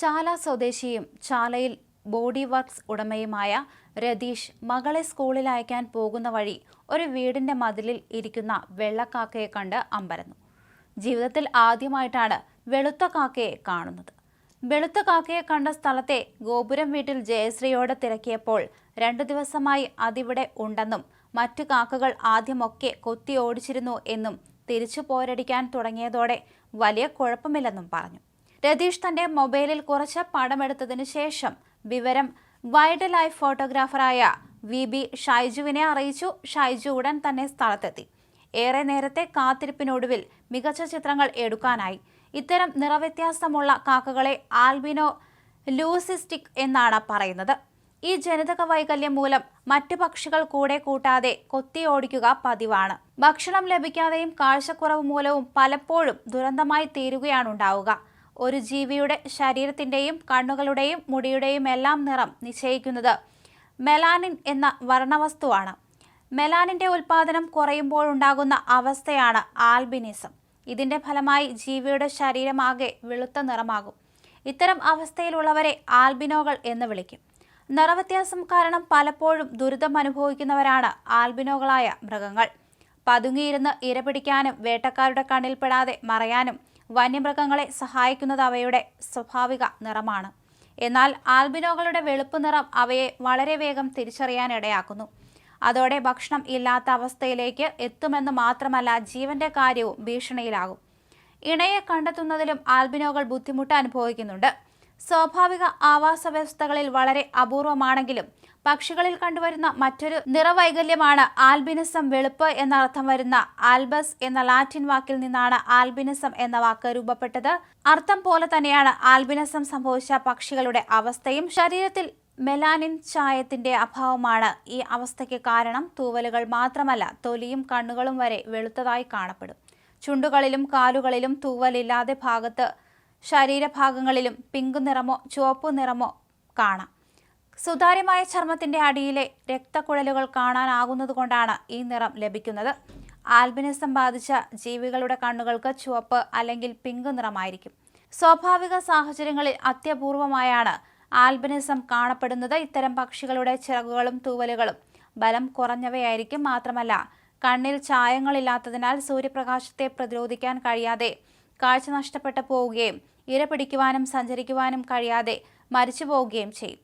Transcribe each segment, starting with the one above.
ചാല സ്വദേശിയും ചാലയിൽ body works ഉടമയുമായ രതീഷ് മകളെ സ്കൂളിൽ അയക്കാൻ പോകുന്ന വഴി ഒരു വീടിന്റെ മതിലിൽ ഇരിക്കുന്ന വെള്ളക്കാക്കയെ കണ്ട് അമ്പരന്നു. ജീവിതത്തിൽ ആദ്യമായിട്ടാണ് വെളുത്ത കാക്കയെ കാണുന്നത്. വെളുത്ത കാക്കയെ കണ്ട സ്ഥലത്തെ ഗോപുരം വീട്ടിൽ ജയശ്രീയോട് തിരക്കിയപ്പോൾ രണ്ടു ദിവസമായി അതിവിടെ ഉണ്ടെന്നും മറ്റു കാക്കകൾ ആദ്യമൊക്കെ കൊത്തി ഓടിച്ചിരുന്നു എന്നും തിരിച്ചു പോരടിക്കാൻ തുടങ്ങിയതോടെ വലിയ കുഴപ്പമില്ലെന്നും പറഞ്ഞു. രതീഷ് തന്റെ മൊബൈലിൽ കുറച്ച് പണമെടുത്തതിനു ശേഷം വിവരം വൈൽഡ് ലൈഫ് ഫോട്ടോഗ്രാഫറായ വി ബി ഷൈജുവിനെ അറിയിച്ചു. ഷൈജു ഉടൻ തന്നെ സ്ഥലത്തെത്തി. ഏറെ നേരത്തെ കാത്തിരിപ്പിനൊടുവിൽ മികച്ച ചിത്രങ്ങൾ എടുക്കാനായി. ഇത്തരം നിറവ്യത്യാസമുള്ള കാക്കകളെ ആൽബിനോ ലൂസിസ്റ്റിക് എന്നാണ് പറയുന്നത്. ഈ ജനിതക വൈകല്യം മൂലം മറ്റു പക്ഷികൾ കൂടെ കൂട്ടാതെ കൊത്തി ഓടിക്കുക പതിവാണ്. ഭക്ഷണം ലഭിക്കാതെയും കാഴ്ചക്കുറവ് മൂലവും പലപ്പോഴും ദുരന്തമായി തീരുകയാണുണ്ടാവുക. ഒരു ജീവിയുടെ ശരീരത്തിന്റെയും കണ്ണുകളുടെയും മുടിയുടെയും എല്ലാം നിറം നിശ്ചയിക്കുന്നത് മെലാനിൻ എന്ന വർണവസ്തുവാണ്. മെലാനിന്റെ ഉൽപാദനം കുറയുമ്പോഴുണ്ടാകുന്ന അവസ്ഥയാണ് ആൽബിനിസം. ഇതിന്റെ ഫലമായി ജീവിയുടെ ശരീരമാകെ വെളുത്ത നിറമാകും. ഇത്തരം അവസ്ഥയിലുള്ളവരെ ആൽബിനോകൾ എന്ന് വിളിക്കും. നിറവ്യത്യാസം കാരണം പലപ്പോഴും ദുരിതം അനുഭവിക്കുന്നവരാണ് ആൽബിനോകളായ മൃഗങ്ങൾ. പതുങ്ങിയിരുന്ന് ഇരപിടിക്കാനും വേട്ടക്കാരുടെ കണ്ണിൽപ്പെടാതെ മറയാനും വന്യമൃഗങ്ങളെ സഹായിക്കുന്നത് അവയുടെ സ്വാഭാവിക നിറമാണ്. എന്നാൽ ആൽബിനോകളുടെ വെളുപ്പ് നിറം അവയെ വളരെ വേഗം തിരിച്ചറിയാനിടയാക്കുന്നു. അതോടെ ഭക്ഷണം ഇല്ലാത്ത അവസ്ഥയിലേക്ക് എത്തുമെന്ന് മാത്രമല്ല ജീവന്റെ കാര്യവും ഭീഷണിയിലാകും. ഇണയെ കണ്ടെത്തുന്നതിലും ആൽബിനോകൾ ബുദ്ധിമുട്ട് അനുഭവിക്കുന്നുണ്ട്. സ്വാഭാവിക ആവാസ വ്യവസ്ഥകളിൽ വളരെ അപൂർവമാണെങ്കിലും പക്ഷികളിൽ കണ്ടുവരുന്ന മറ്റൊരു നിറവൈകല്യമാണ് ആൽബിനിസം വെളുപ്പ് എന്ന അർത്ഥം വരുന്ന ആൽബസ് എന്ന ലാറ്റിൻ വാക്കിൽ നിന്നാണ് ആൽബിനിസം എന്ന വാക്ക് രൂപപ്പെട്ടത്. അർത്ഥം പോലെ തന്നെയാണ് ആൽബിനിസം സംഭവിച്ച പക്ഷികളുടെ അവസ്ഥയും. ശരീരത്തിൽ മെലാനിൻ ചായത്തിന്റെ അഭാവമാണ് ഈ അവസ്ഥയ്ക്ക് കാരണം. തൂവലുകൾ മാത്രമല്ല തൊലിയും കണ്ണുകളും വരെ വെളുത്തതായി കാണപ്പെടും. ചുണ്ടുകളിലും കാലുകളിലും തൂവലില്ലാതെ ഭാഗത്ത് ശരീരഭാഗങ്ങളിലും പിങ്ക് നിറമോ ചുവപ്പ് നിറമോ കാണാം. സുതാര്യമായ ചർമ്മത്തിന്റെ അടിയിലെ രക്തക്കുഴലുകൾ കാണാനാകുന്നതുകൊണ്ടാണ് ഈ നിറം ലഭിക്കുന്നത്. ആൽബിനിസം ബാധിച്ച ജീവികളുടെ കണ്ണുകൾക്ക് ചുവപ്പ് അല്ലെങ്കിൽ പിങ്ക് നിറമായിരിക്കും. സ്വാഭാവിക സാഹചര്യങ്ങളിൽ അത്യപൂർവമായാണ് ആൽബിനിസം കാണപ്പെടുന്നത്. ഇത്തരം പക്ഷികളുടെ ചിറകുകളും തൂവലുകളും ബലം കുറഞ്ഞവയായിരിക്കും. മാത്രമല്ല കണ്ണിൽ ചായങ്ങളില്ലാത്തതിനാൽ സൂര്യപ്രകാശത്തെ പ്രതിരോധിക്കാൻ കഴിയാതെ കാഴ്ച നഷ്ടപ്പെട്ടു പോവുകയും ഇര പിടിക്കുവാനും സഞ്ചരിക്കുവാനും കഴിയാതെ മരിച്ചു പോവുകയും ചെയ്യും.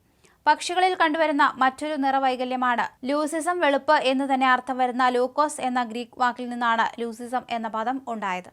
പക്ഷികളിൽ കണ്ടുവരുന്ന മറ്റൊരു നിറവൈകല്യമാണ് ലൂസിസം വെളുപ്പ് എന്ന് തന്നെ അർത്ഥം വരുന്ന ലൂക്കോസ് എന്ന ഗ്രീക്ക് വാക്കിൽ നിന്നാണ് ലൂസിസം എന്ന പദം ഉണ്ടായത്.